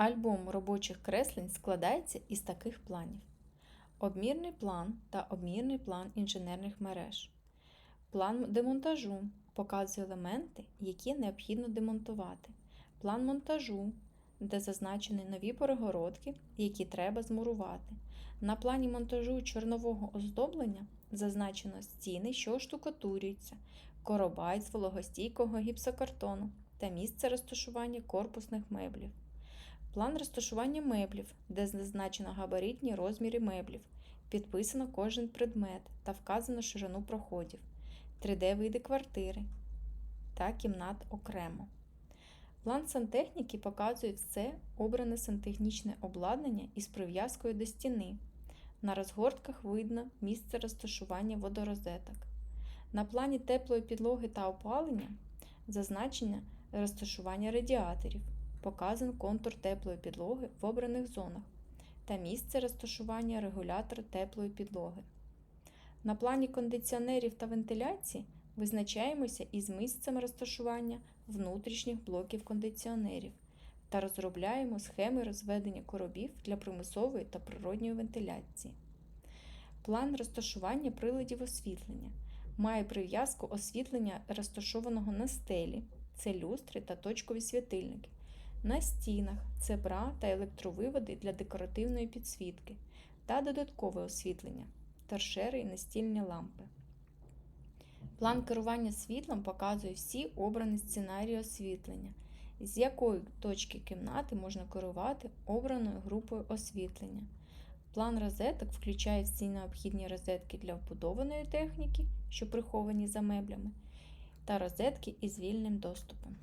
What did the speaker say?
Альбом робочих креслень складається із таких планів: обмірний план та обмірний план інженерних мереж. План демонтажу показує елементи, які необхідно демонтувати. План монтажу, де зазначені нові перегородки, які треба змурувати. На плані монтажу чорнового оздоблення зазначено стіни, що штукатурюються, коробай з вологостійкого гіпсокартону та місце розташування корпусних меблів. План розташування меблів, де зазначено габаритні розміри меблів, підписано кожен предмет та вказано ширину проходів, 3D-види квартири та кімнат окремо. План сантехніки показує все обране сантехнічне обладнання із прив'язкою до стіни. На розгортках видно місце розташування водорозеток. На плані теплої підлоги та опалення зазначення розташування радіаторів, показан контур теплої підлоги в обраних зонах та місце розташування регулятора теплої підлоги. На плані кондиціонерів та вентиляції визначаємося із місцем розташування внутрішніх блоків кондиціонерів та розробляємо схеми розведення коробів для примусової та природньої вентиляції. План розташування приладів освітлення має прив'язку освітлення розташованого на стелі, це люстри та точкові світильники, на стінах це бра та електровиводи для декоративної підсвітки та додаткове освітлення, торшери і настільні лампи. План керування світлом показує всі обрані сценарії освітлення, з якої точки кімнати можна керувати обраною групою освітлення. План розеток включає всі необхідні розетки для вбудованої техніки, що приховані за меблями, та розетки із вільним доступом.